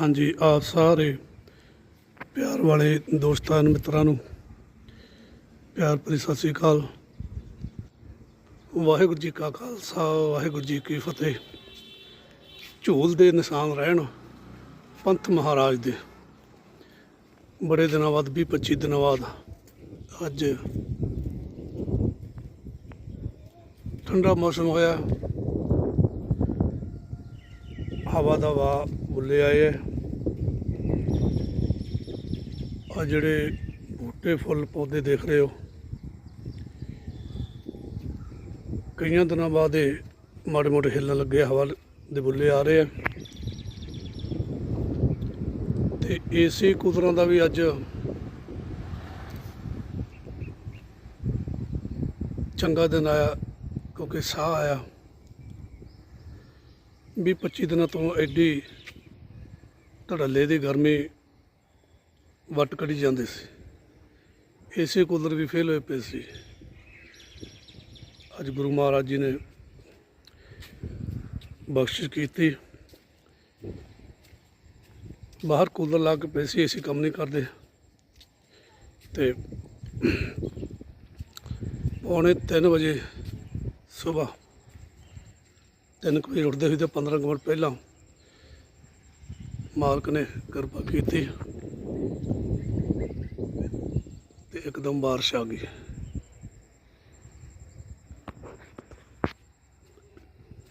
ਹਾਂਜੀ, ਆਪ ਸਾਰੇ ਪਿਆਰ ਵਾਲੇ ਦੋਸਤਾਂ ਨੂੰ ਮਿੱਤਰਾਂ ਨੂੰ ਪਿਆਰ ਭਰੀ ਸਤਿ ਸ੍ਰੀ ਅਕਾਲ। ਵਾਹਿਗੁਰੂ ਜੀ ਕਾ ਖਾਲਸਾ, ਵਾਹਿਗੁਰੂ ਜੀ ਕੀ ਫਤਿਹ। ਝੂਲ ਦੇ ਨਿਸ਼ਾਨ ਰਹਿਣ ਪੰਥ ਮਹਾਰਾਜ ਦੇ। ਬੜੇ ਦਿਨਾਂ ਬਾਅਦ 20 25 ਦਿਨਾਂ ਬਾਅਦ ਅੱਜ ਠੰਡਾ ਮੌਸਮ ਹੋਇਆ। ਹਵਾ ਦਾ ਵਾ ਬੁੱਲੇ ਆਏ ਹੈ ਆ ਜਿਹੜੇ ਬੂਟੇ ਫੁੱਲ ਪੌਦੇ ਦੇਖ ਰਹੇ ਹੋ। ਕਈਆਂ ਦਿਨਾਂ ਬਾਅਦ ਇਹ ਮਾੜੇ ਮੋਟੇ ਹਿੱਲਣ ਲੱਗੇ ਹਵਾ ਦੇ ਬੁੱਲੇ ਆ ਰਹੇ ਆ। ਤੇ ਏਸੀ ਕੁਦਰਾਂ ਦਾ ਵੀ ਅੱਜ ਚੰਗਾ ਦਿਨ ਆਇਆ, ਕਿਉਂਕਿ ਸਾਹ ਆਇਆ। ਵੀਹ 25 ਦਿਨਾਂ ਤੋਂ ਐਡੀ ਧੜੱਲੇ ਦੀ ਗਰਮੀ ਵੱਟ ਕੱਢੀ ਜਾਂਦੇ ਸੀ। ਏਸੀ ਕੂਲਰ ਵੀ ਫੇਲ ਹੋਏ ਪਏ ਸੀ। ਅੱਜ ਗੁਰੂ ਮਹਾਰਾਜ ਜੀ ਨੇ ਬਖਸ਼ਿਸ਼ ਕੀਤੀ। ਬਾਹਰ ਕੂਲਰ ਲਾ ਕੇ ਪਏ ਸੀ, ਏਸੀ ਕੰਮ ਨਹੀਂ ਕਰਦੇ। ਤੇ ਪੌਣੇ 3 ਵਜੇ ਸਵੇਰ ਤਿੰਨ ਕੁ ਵਜੇ ਉੱਠਦੇ ਸੀ ਤੇ 15 ਕੁ ਮਿੰਟ ਪਹਿਲਾਂ ਮਾਲਕ ਨੇ ਕਿਰਪਾ ਕੀਤੀ। ਤੇ ਇੱਕਦਮ ਬਾਰਿਸ਼ ਆ ਗਈ।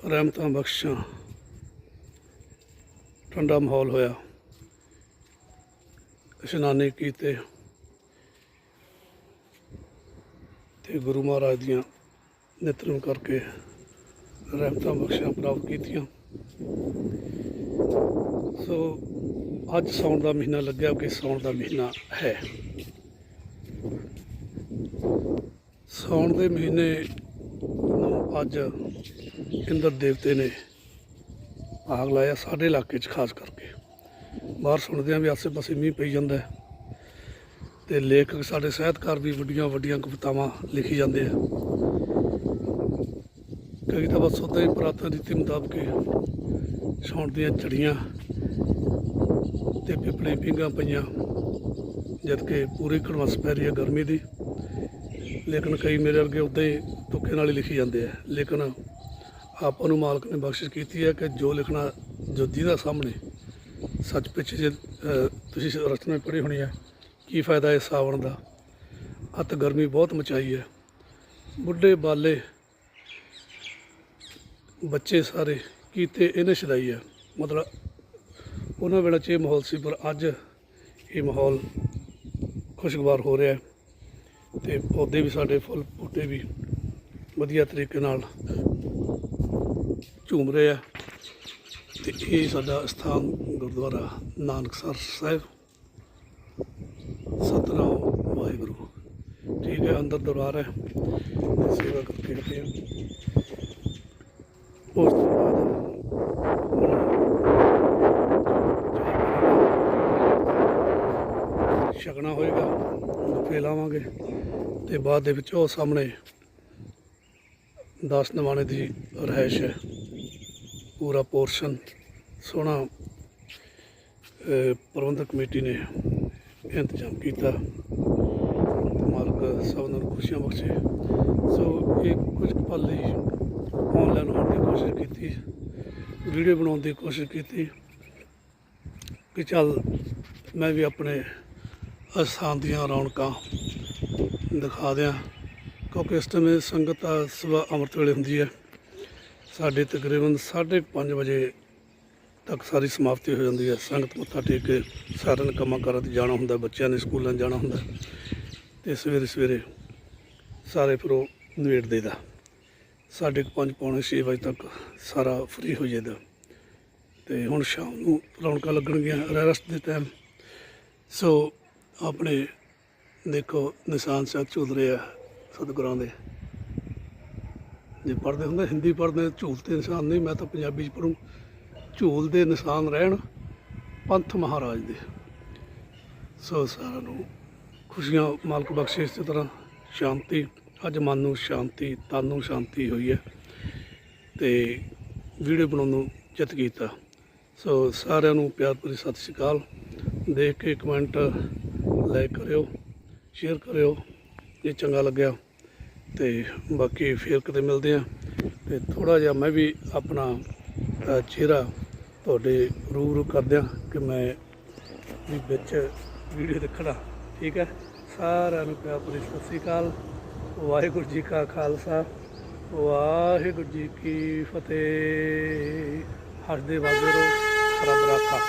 ਰਹਿਮਤਾਂ ਬਖਸ਼ਾਂ। ਠੰਡਾ ਮਾਹੌਲ ਹੋਇਆ। ਇਸ਼ਨਾਨੇ ਕੀਤੇ। ਤੇ ਗੁਰੂ ਮਹਾਰਾਜ ਦੀਆਂ ਨਿਤਰਮ ਕਰਕੇ ਰਹਿਮਤਾਂ ਬਖਸ਼ਾਂ ਪ੍ਰਾਪਤ ਕੀਤੀਆਂ। ਸੋ ਅੱਜ ਸੌਣ ਦਾ ਮਹੀਨਾ ਲੱਗਿਆ ਕਿ ਸੌਣ ਦਾ ਮਹੀਨਾ ਹੈ। ਸੌਣ ਦੇ ਮਹੀਨੇ ਨੂੰ ਅੱਜ ਇੰਦਰ ਦੇਵਤੇ ਨੇ ਭਾਗ ਲਾਇਆ ਸਾਡੇ ਇਲਾਕੇ 'ਚ, ਖਾਸ ਕਰਕੇ। ਬਾਹਰ ਸੁਣਦੇ ਆ ਵੀ ਆਸੇ-ਪਾਸੇ ਮੀਂਹ ਪਈ ਜਾਂਦਾ ਹੈ ਤੇ ਲੇਖਕ ਸਾਡੇ ਸਾਹਿਤਕਾਰ ਵੀ ਵੱਡੀਆਂ ਵੱਡੀਆਂ ਕਵਿਤਾਵਾਂ ਲਿਖੀ ਜਾਂਦੇ ਆ। ਕਈ ਤਾਂ ਬਸ ਉਦਾਂ ਹੀ ਪੁਰਾਤਨ ਰੀਤੀ ਮੁਤਾਬਕ ਸੌਣ ਦੀਆਂ ਚੜੀਆਂ ਤੇ ਪਿਪਲੇ ਪਿੰਗਾਂ ਪਈਆਂ, ਜਦ ਕਿ ਪੂਰੀ ਕੜਵਸ ਪੈ ਰਹੀ ਹੈ ਗਰਮੀ ਦੀ। ਲੇਕਿਨ ਕਈ ਮੇਰੇ ਵਰਗੇ ਉਦਾਂ ਹੀ ਤੁੱਕੇ ਨਾਲ ਹੀ ਲਿਖੀ ਜਾਂਦੇ ਆ। ਲੇਕਿਨ ਆਪਾਂ ਨੂੰ ਮਾਲਕ ਨੇ ਬਖਸ਼ਿਸ਼ ਕੀਤੀ ਹੈ ਕਿ ਜੋ ਲਿਖਣਾ ਜੋ ਜਿਹਦਾ ਸਾਹਮਣੇ, ਸੱਚ ਪਿੱਛੇ ਜੇ ਤੁਸੀਂ ਰਚਨਾ ਪੜ੍ਹੀ ਹੋਣੀ ਹੈ, ਕੀ ਫਾਇਦਾ ਇਸ ਸਾਵਣ ਦਾ? ਅੱਤ ਗਰਮੀ ਬਹੁਤ ਮਚਾਈ ਹੈ। ਬੁੱਢੇ ਬਾਲੇ, ਬੱਚੇ ਸਾਰੇ ਕੀਤੇ ਇਹਨੇ ਛਦਾਈ ਹੈ ਮਤਲਬ ਉਹਨਾਂ ਵੇਲੇ 'ਚ ਇਹ ਮਾਹੌਲ ਸੀ, ਪਰ ਅੱਜ ਇਹ ਮਾਹੌਲ ਖੁਸ਼ਗਵਾਰ ਹੋ ਰਿਹਾ ਹੈ ਤੇ ਪੌਦੇ ਵੀ ਸਾਡੇ ਫੁੱਲ ਬੂਟੇ ਵੀ ਵਧੀਆ ਤਰੀਕੇ ਨਾਲ ਝੂਮ ਰਹੇ ਆ। ਤੇ ਇਹ ਸਾਡਾ ਸਥਾਨ ਗੁਰਦੁਆਰਾ ਨਾਨਕਸਰ ਸਾਹਿਬ। ਸਤਨਾਮ ਵਾਹਿਗੁਰੂ। ਠੀਕ ਹੈ, ਅੰਦਰ ਦਰਬਾਰ ਹੈ। ਸੇਵਾ ਕਰਕੇ ਹਟੇ ਹਾਂ ਉਸ ਤੋਂ ਬਾਅਦ ਛਕਣਾ ਹੋਏਗਾ ਫੇ ਲਾਵਾਂਗੇ। ਤੇ ਬਾਅਦ ਦੇ ਵਿੱਚ ਉਹ ਸਾਹਮਣੇ 10 ਨਵਾਣੇ ਦੀ ਰਹਿਸ਼ ਹੈ। ਪੂਰਾ ਪੋਰਸ਼ਨ ਸੋਹਣਾ ਪ੍ਰਬੰਧਕ ਕਮੇਟੀ ਨੇ ਇੰਤਜ਼ਾਮ ਕੀਤਾ। ਮਾਲਕ ਸਭ ਨੂੰ ਖੁਸ਼ੀਆਂ ਬਖਸ਼ੇ। ਸੋ ਇਹ ਕੁਝ ਪਲ ਲਈ ਆਨਲਾਈਨ ਹੋਣ ਦੀ ਕੋਸ਼ਿਸ਼ ਕੀਤੀ ਵੀਡੀਓ ਬਣਾਉਣ ਦੀ ਕੋਸ਼ਿਸ਼ ਕੀਤੀ ਕਿ ਚੱਲ ਮੈਂ ਵੀ ਆਪਣੇ ਅਸਥਾਨ ਦੀਆਂ ਰੌਣਕਾਂ ਦਿਖਾ ਦਿਆਂ, ਕਿਉਂਕਿ ਇਸ ਟਾਈਮ ਸੰਗਤ ਆ ਸਵਾ ਅੰਮ੍ਰਿਤ ਵੇਲੇ ਹੁੰਦੀ ਹੈ। ਸਾਡੇ ਤਕਰੀਬਨ 5:30 ਵਜੇ ਤੱਕ ਸਾਰੀ ਸਮਾਪਤੀ ਹੋ ਜਾਂਦੀ ਹੈ। ਸੰਗਤ ਮੱਥਾ ਟੇਕ ਕੇ ਸਾਰਿਆਂ ਨੇ ਕੰਮਾਂ ਕਾਰਾਂ ਤੇ ਜਾਣਾ ਹੁੰਦਾ, ਬੱਚਿਆਂ ਨੇ ਸਕੂਲਾਂ ਜਾਣਾ ਹੁੰਦਾ ਤੇ ਸਵੇਰੇ ਸਵੇਰੇ ਸਾਰੇ ਫਿਰ ਉਹ ਨਿਬੇੜ ਦੇਈਦਾ। ਸਾਢੇ ਕੁ ਪੰਜ, ਪੌਣੇ 6 ਵਜੇ ਤੱਕ ਸਾਰਾ ਫ੍ਰੀ ਹੋ ਜਾਈਦਾ। ਤੇ ਹੁਣ ਸ਼ਾਮ ਨੂੰ ਰੌਣਕਾਂ ਲੱਗਣਗੀਆਂ ਰੈਸਟ ਦੇ ਟਾਈਮ ਸੋ ਆਪਣੇ ਦੇਖੋ ਨਿਸ਼ਾਨ ਸਾਹਿਬ ਝੂਲ ਰਹੇ ਆ ਸਤਿਗੁਰਾਂ ਦੇ। ਜੇ ਪੜ੍ਹਦੇ ਹੁੰਦੇ, ਹਿੰਦੀ ਪੜ੍ਹਦੇ ਝੂਲਤੇ ਨਿਸ਼ਾਨ ਨਹੀਂ, ਮੈਂ ਤਾਂ ਪੰਜਾਬੀ ਚ ਪੜ੍ਹੂੰ। ਝੂਲਦੇ ਨਿਸ਼ਾਨ ਰਹਿਣ ਪੰਥ ਮਹਾਰਾਜ ਦੇ। ਸੋ ਸਾਰਿਆਂ ਨੂੰ ਖੁਸ਼ੀਆਂ, ਮਾਲਕ ਬਖਸ਼ੇ ਇਸੇ ਤਰ੍ਹਾਂ ਸ਼ਾਂਤੀ, ਅੱਜ ਮਨ ਨੂੰ ਸ਼ਾਂਤੀ, ਤਨ ਨੂੰ ਸ਼ਾਂਤੀ ਹੋਈ ਹੈ ਤੇ ਵੀਡੀਓ ਬਣਾਉਣ ਨੂੰ ਚਿੱਤ ਕੀਤਾ। ਸੋ ਸਾਰਿਆਂ ਨੂੰ ਪਿਆਰ ਭਰੀ ਸਤਿ ਸ਼੍ਰੀ ਅਕਾਲ। ਦੇਖ ਕੇ ਕਮੈਂਟ ਲਾਈਕ ਕਰਿਓ ਸ਼ੇਅਰ ਕਰਿਓ ਜੇ ਚੰਗਾ ਲੱਗਿਆ। ਤੇ ਬਾਕੀ ਫੇਰ ਕਿਤੇ ਮਿਲਦੇ ਆ ਤੇ ਥੋੜਾ ਜਿਹਾ ਮੈਂ ਵੀ ਆਪਣਾ ਚਿਹਰਾ ਤੁਹਾਡੇ ਰੂਬਰੂ ਕਰਦਿਆਂ ਕਿ ਮੈਂ ਵੀ ਵਿੱਚ ਵੀਡੀਓ ਦੇਖਣਾ। ਠੀਕ ਹੈ? ਸਾਰਿਆਂ ਨੂੰ ਪਿਆਰ ਭਰੀ ਸਤਿ ਸ਼੍ਰੀ ਅਕਾਲ। ਵਾਹਿਗੁਰੂ ਜੀ ਕਾ ਖਾਲਸਾ। ਵਾਹਿਗੁਰੂ ਜੀ ਕੀ ਫਤਿਹ। ਹੱਸਦੇ ਵਸਦੇ ਰੱਬ ਰਾਖਾ।